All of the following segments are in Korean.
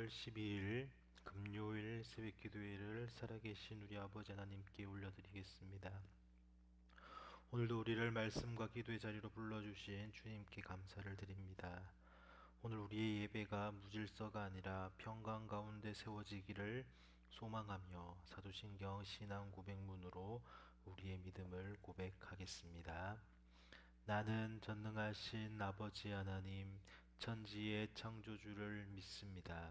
6월 12일 금요일 새벽 기도회를 살아계신 우리 아버지 하나님께 올려드리겠습니다. 오늘도 우리를 말씀과 기도의 자리로 불러주신 주님께 감사를 드립니다. 오늘 우리의 예배가 무질서가 아니라 평강 가운데 세워지기를 소망하며 사도신경 신앙 고백문으로 우리의 믿음을 고백하겠습니다. 나는 전능하신 아버지 하나님 천지의 창조주를 믿습니다.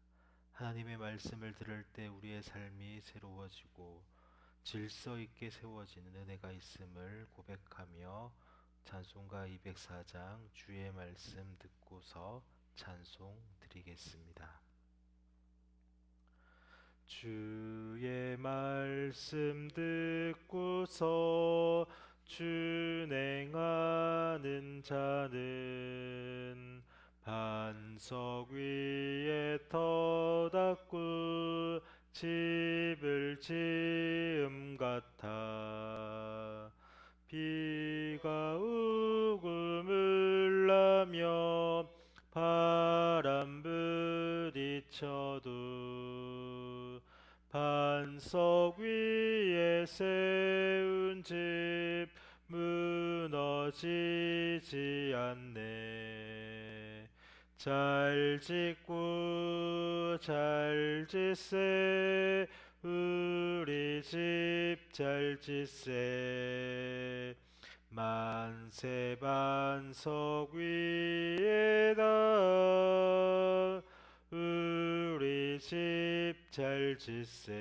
하나님의 말씀을 들을 때 우리의 삶이 새로워지고 질서 있게 세워지는 은혜가 있음을 고백하며 찬송가 204장 주의 말씀 듣고서 찬송 드리겠습니다. 주의 말씀 듣고서 준행하는 자는 반석 위에 터닫고 집을 지음 같아. 비가 우금을 나며 바람 부딪혀도 반석 위에 세운 집 무너지지 않네 잘 짓고 잘 짓세. 우리 집 잘 짓세. 만세 반석 위에다. 우리 집 잘 짓세.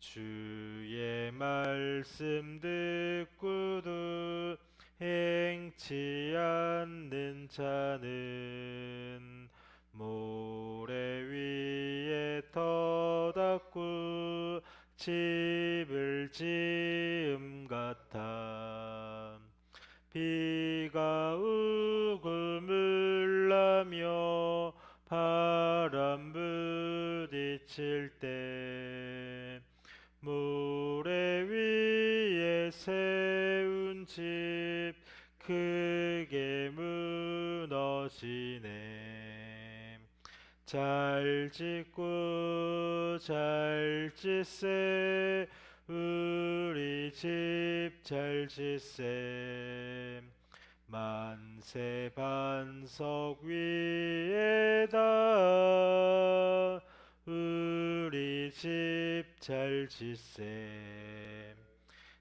주의 말씀 듣고도 행치 않는 자는 모래 위에 터닫고 집을 지음 같아. 비가 우금을 나며 바람 부딪힐 때 모래 위에 세운 집 지네. 잘 짓고 잘 짓세. 우리 집 잘 짓세. 만세 반석 위에다. 우리 집 잘 짓세.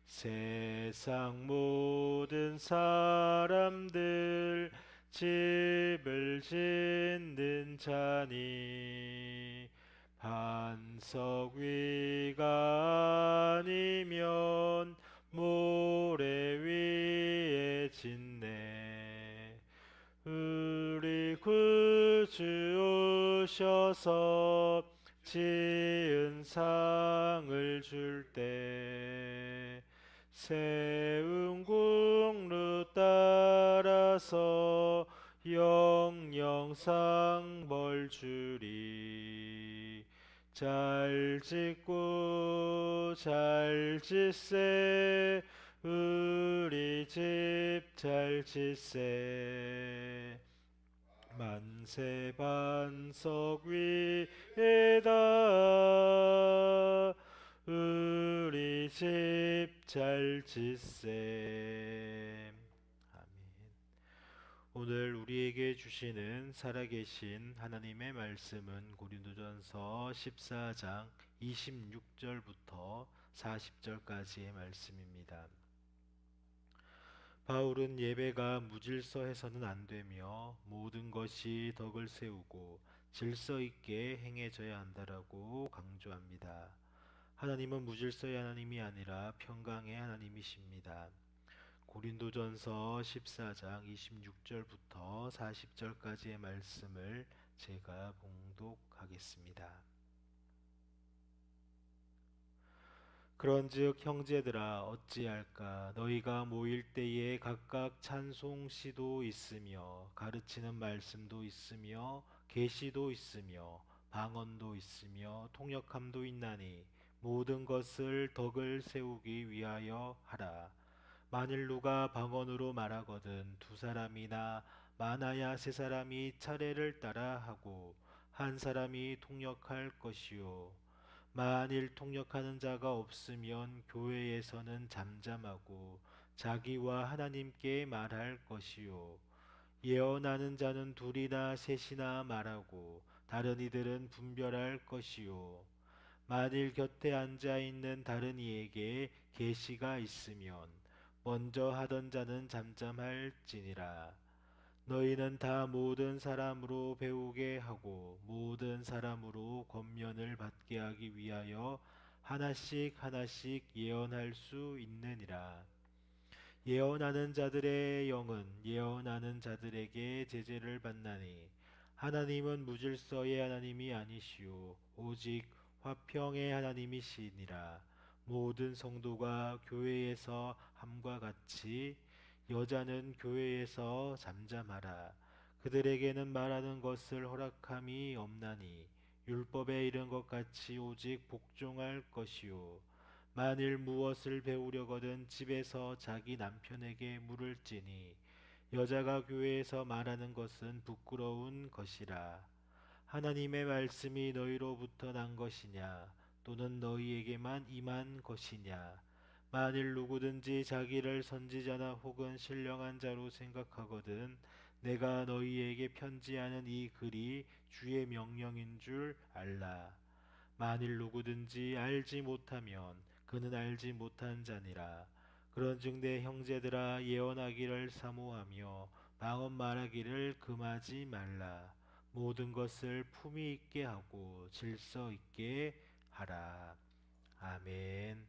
세상 모든 사람들 집을 짓는 자니 반석 위가 아니면 모래 위에 짓네. 우리 구주 오셔서 지은 상을 줄때 세운 공로 따라서 영영상 벌 주리? 잘 짓고 잘 짓세. 우리 집 잘 짓세. 만세 반석 위에다 우리 집 잘 짓세 아멘 오늘 우리에게 주시는 살아계신 하나님의 말씀은 고린도전서 14장 26절부터 40절까지의 말씀입니다. 바울은 예배가 무질서해서는 안 되며 모든 것이 덕을 세우고 질서 있게 행해져야 한다라고 강조합니다. 하나님은 무질서의 하나님이 아니라 평강의 하나님이십니다. 고린도전서 14장 26절부터 40절까지의 말씀을 제가 봉독하겠습니다. 그런즉 형제들아 어찌할까 너희가 모일 때에 각각 찬송시도 있으며 가르치는 말씀도 있으며 계시도 있으며 방언도 있으며 통역함도 있나니 모든 것을 덕을 세우기 위하여 하라. 만일 누가 방언으로 말하거든 두 사람이나 많아야 세 사람이 차례를 따라 하고 한 사람이 통역할 것이요. 만일 통역하는 자가 없으면 교회에서는 잠잠하고 자기와 하나님께 말할 것이요. 예언하는 자는 둘이나 셋이나 말하고 다른 이들은 분별할 것이요 만일 곁에 앉아 있는 다른 이에게 계시가 있으면 먼저 하던 자는 잠잠할지니라. 너희는 다 모든 사람으로 배우게 하고 모든 사람으로 권면을 받게 하기 위하여 하나씩 하나씩 예언할 수 있느니라. 예언하는 자들의 영은 예언하는 자들에게 제재를 받나니 하나님은 무질서의 하나님이 아니시오 오직 화평의 하나님이시니라. 모든 성도가 교회에서 함과 같이 여자는 교회에서 잠잠하라. 그들에게는 말하는 것을 허락함이 없나니 율법에 이른 것 같이 오직 복종할 것이요. 만일 무엇을 배우려거든 집에서 자기 남편에게 물을지니 여자가 교회에서 말하는 것은 부끄러운 것이라. 하나님의 말씀이 너희로부터 난 것이냐? 또는 너희에게만 임한 것이냐. 만일 누구든지 자기를 선지자나 혹은 신령한 자로 생각하거든 내가 너희에게 편지하는 이 글이 주의 명령인 줄 알라. 만일 누구든지 알지 못하면 그는 알지 못한 자니라. 그런즉 내 형제들아 예언하기를 사모하며 방언 말하기를 금하지 말라 모든 것을 품위 있게 하고 질서 있게 하라. 아멘.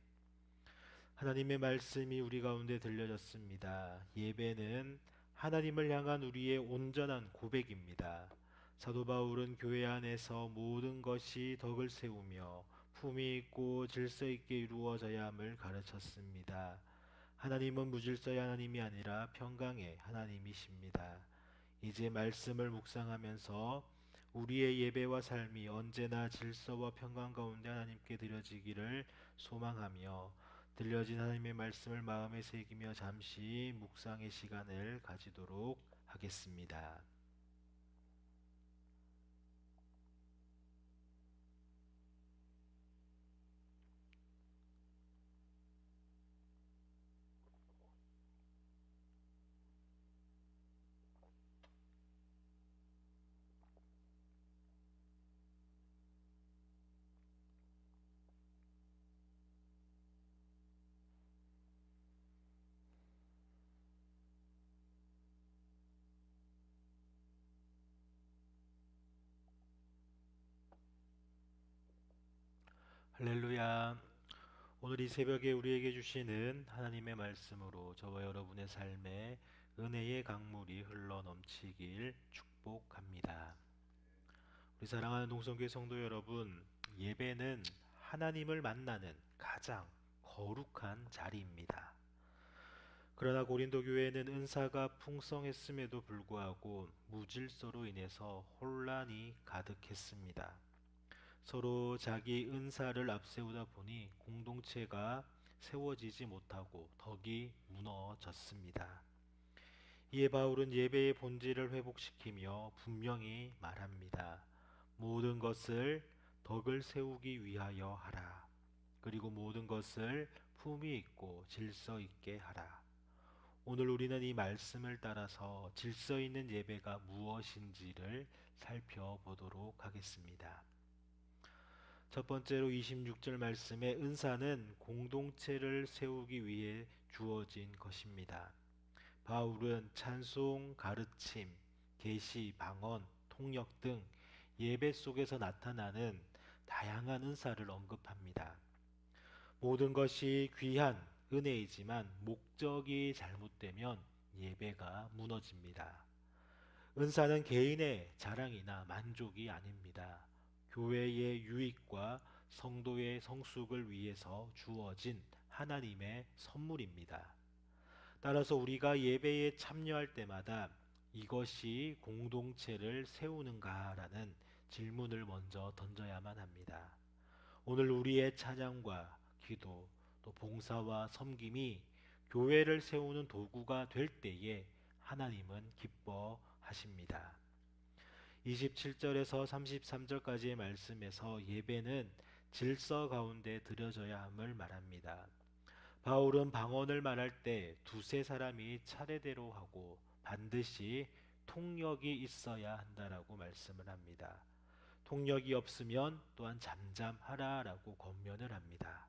하나님의 말씀이 우리 가운데 들려졌습니다. 예배는 하나님을 향한 우리의 온전한 고백입니다. 사도 바울은 교회 안에서 모든 것이 덕을 세우며 품위 있고 질서 있게 이루어져야 함을 가르쳤습니다. 하나님은 무질서의 하나님이 아니라 평강의 하나님이십니다. 이제 말씀을 묵상하면서 우리의 예배와 삶이 언제나 질서와 평강 가운데 하나님께 드려지기를 소망하며 들려진 하나님의 말씀을 마음에 새기며 잠시 묵상의 시간을 가지도록 하겠습니다. 할렐루야. 오늘 이 새벽에 우리에게 주시는 하나님의 말씀으로 저와 여러분의 삶에 은혜의 강물이 흘러 넘치길 축복합니다. 우리 사랑하는 동성교회 성도 여러분, 예배는 하나님을 만나는 가장 거룩한 자리입니다. 그러나 고린도 교회는 은사가 풍성했음에도 불구하고 무질서로 인해서 혼란이 가득했습니다. 서로 자기 은사를 앞세우다 보니 공동체가 세워지지 못하고 덕이 무너졌습니다. 이에 바울은 예배의 본질을 회복시키며 분명히 말합니다. 모든 것을 덕을 세우기 위하여 하라. 그리고 모든 것을 품위 있고 질서 있게 하라. 오늘 우리는 이 말씀을 따라서 질서 있는 예배가 무엇인지를 살펴보도록 하겠습니다. 첫 번째로 26절 말씀에 은사는 공동체를 세우기 위해 주어진 것입니다. 바울은 찬송, 가르침, 계시, 방언, 통역 등 예배 속에서 나타나는 다양한 은사를 언급합니다. 모든 것이 귀한 은혜이지만 목적이 잘못되면 예배가 무너집니다. 은사는 개인의 자랑이나 만족이 아닙니다. 교회의 유익과 성도의 성숙을 위해서 주어진 하나님의 선물입니다. 따라서 우리가 예배에 참여할 때마다 이것이 공동체를 세우는가라는 질문을 먼저 던져야만 합니다. 오늘 우리의 찬양과 기도 또 봉사와 섬김이 교회를 세우는 도구가 될 때에 하나님은 기뻐하십니다. 27절에서 33절까지의 말씀에서 예배는 질서 가운데 드려져야 함을 말합니다. 바울은 방언을 말할 때 두세 사람이 차례대로 하고 반드시 통역이 있어야 한다라고 말씀을 합니다. 통역이 없으면 또한 잠잠하라라고 권면을 합니다.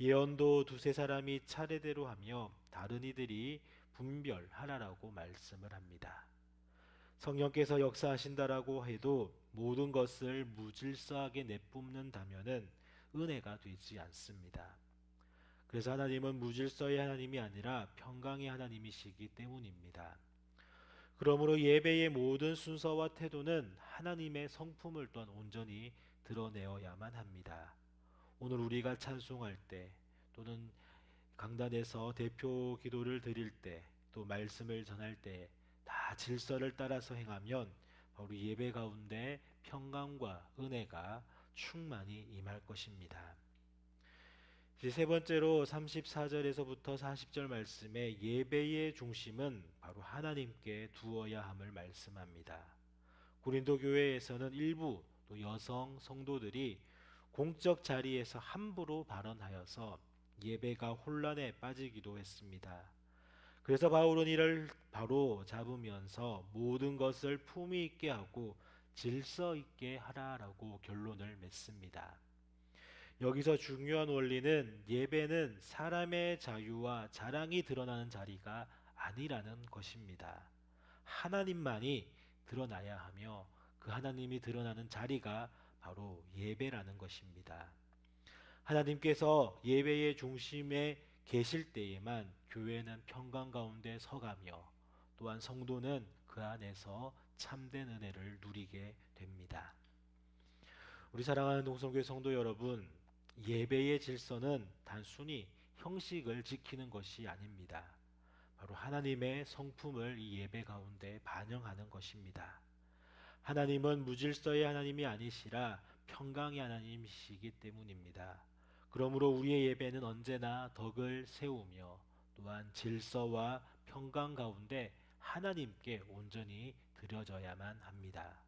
예언도 두세 사람이 차례대로 하며 다른 이들이 분별하라라고 말씀을 합니다. 성령께서 역사하신다라고 해도 모든 것을 무질서하게 내뿜는다면은 은혜가 되지 않습니다. 그래서 하나님은 무질서의 하나님이 아니라 평강의 하나님이시기 때문입니다. 그러므로 예배의 모든 순서와 태도는 하나님의 성품을 또한 온전히 드러내어야만 합니다. 오늘 우리가 찬송할 때 또는 강단에서 대표 기도를 드릴 때 또 말씀을 전할 때 다 질서를 따라서 행하면 바로 예배 가운데 평강과 은혜가 충만히 임할 것입니다. 이제 세 번째로 34절에서부터 40절 말씀에 예배의 중심은 바로 하나님께 두어야 함을 말씀합니다. 고린도 교회에서는 일부 또 여성 성도들이 공적 자리에서 함부로 발언하여서 예배가 혼란에 빠지기도 했습니다. 그래서 바울은 이를 바로 잡으면서 모든 것을 품위 있게 하고 질서 있게 하라라고 결론을 맺습니다. 여기서 중요한 원리는 예배는 사람의 자유와 자랑이 드러나는 자리가 아니라는 것입니다. 하나님만이 드러나야 하며 그 하나님이 드러나는 자리가 바로 예배라는 것입니다. 하나님께서 예배의 중심에 계실 때에만 교회는 평강 가운데 서가며 또한 성도는 그 안에서 참된 은혜를 누리게 됩니다. 우리 사랑하는 동성교회 성도 여러분, 예배의 질서는 단순히 형식을 지키는 것이 아닙니다. 바로 하나님의 성품을 이 예배 가운데 반영하는 것입니다. 하나님은 무질서의 하나님이 아니시라 평강의 하나님이시기 때문입니다. 그러므로 우리의 예배는 언제나 덕을 세우며 또한 질서와 평강 가운데 하나님께 온전히 드려져야만 합니다.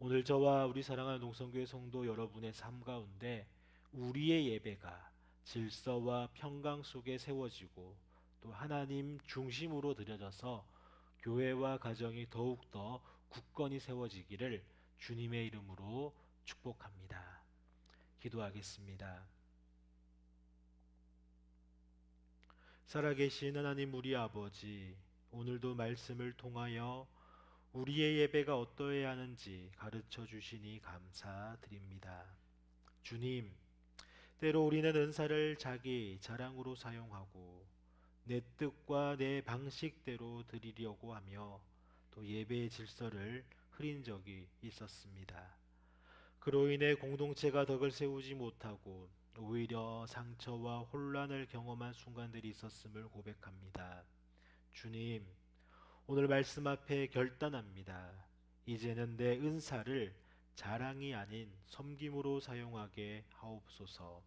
오늘 저와 우리 사랑하는 농성교회 성도 여러분의 삶 가운데 우리의 예배가 질서와 평강 속에 세워지고 또 하나님 중심으로 드려져서 교회와 가정이 더욱더 굳건히 세워지기를 주님의 이름으로 축복합니다. 기도하겠습니다. 살아계신 하나님 우리 아버지, 오늘도 말씀을 통하여 우리의 예배가 어떠해야 하는지 가르쳐 주시니 감사드립니다. 주님, 때로 우리는 은사를 자기 자랑으로 사용하고 내 뜻과 내 방식대로 드리려고 하며 또 예배의 질서를 흐린 적이 있었습니다. 그로 인해 공동체가 덕을 세우지 못하고 오히려 상처와 혼란을 경험한 순간들이 있었음을 고백합니다. 주님, 오늘 말씀 앞에 결단합니다. 이제는 내 은사를 자랑이 아닌 섬김으로 사용하게 하옵소서.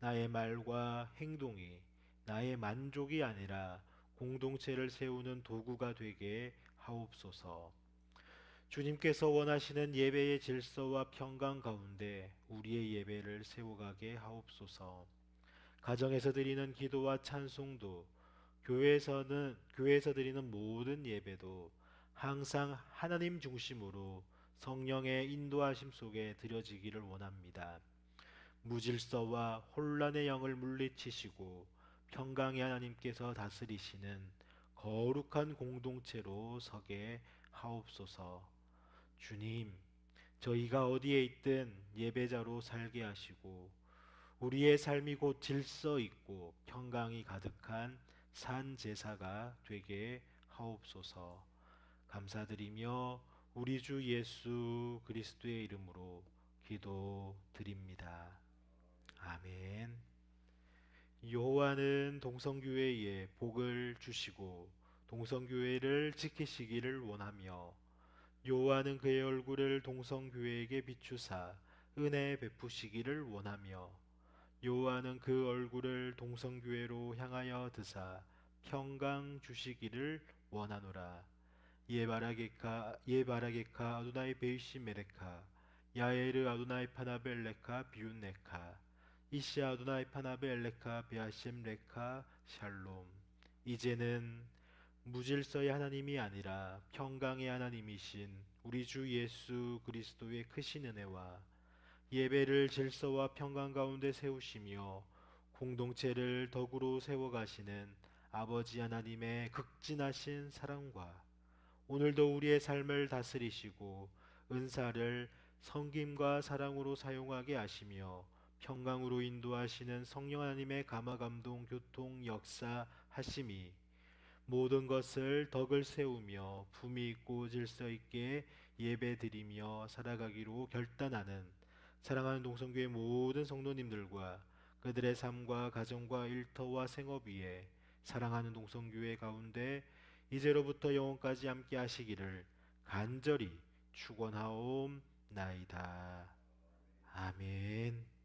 나의 말과 행동이 나의 만족이 아니라 공동체를 세우는 도구가 되게 하옵소서. 주님께서 원하시는 예배의 질서와 평강 가운데 우리의 예배를 세워가게 하옵소서. 가정에서 드리는 기도와 찬송도 교회에서는 교회에서 드리는 모든 예배도 항상 하나님 중심으로 성령의 인도하심 속에 드려지기를 원합니다. 무질서와 혼란의 영을 물리치시고 평강의 하나님께서 다스리시는 거룩한 공동체로 서게 하옵소서. 주님, 저희가 어디에 있든 예배자로 살게 하시고 우리의 삶이 곧 질서 있고 평강이 가득한 산 제사가 되게 하옵소서. 감사드리며 우리 주 예수 그리스도의 이름으로 기도드립니다. 아멘. 여호와는 동성교회에 복을 주시고 동성교회를 지키시기를 원하며 여호와는 그의 얼굴을 동성교회에게 비추사 은혜 베푸시기를 원하며 여호와는 그 얼굴을 동성교회로 향하여 드사 평강 주시기를 원하노라. 예바라게카 예바라게카 아도나이 베이시 메레카 야에르 아도나이 파나벨레카 비운네카 이시 아도나이 파나벨레카 베아셈 레카 샬롬. 이제는 무질서의 하나님이 아니라 평강의 하나님이신 우리 주 예수 그리스도의 크신 은혜와 예배를 질서와 평강 가운데 세우시며 공동체를 덕으로 세워가시는 아버지 하나님의 극진하신 사랑과 오늘도 우리의 삶을 다스리시고 은사를 성김과 사랑으로 사용하게 하시며 평강으로 인도하시는 성령 하나님의 감화 감동 교통 역사 하심이 모든 것을 덕을 세우며 품위 있고 질서 있게 예배드리며 살아가기로 결단하는 사랑하는 동성교회 모든 성도님들과 그들의 삶과 가정과 일터와 생업 위에 사랑하는 동성교회 가운데 이제로부터 영원까지 함께 하시기를 간절히 축원하옵나이다. 아멘.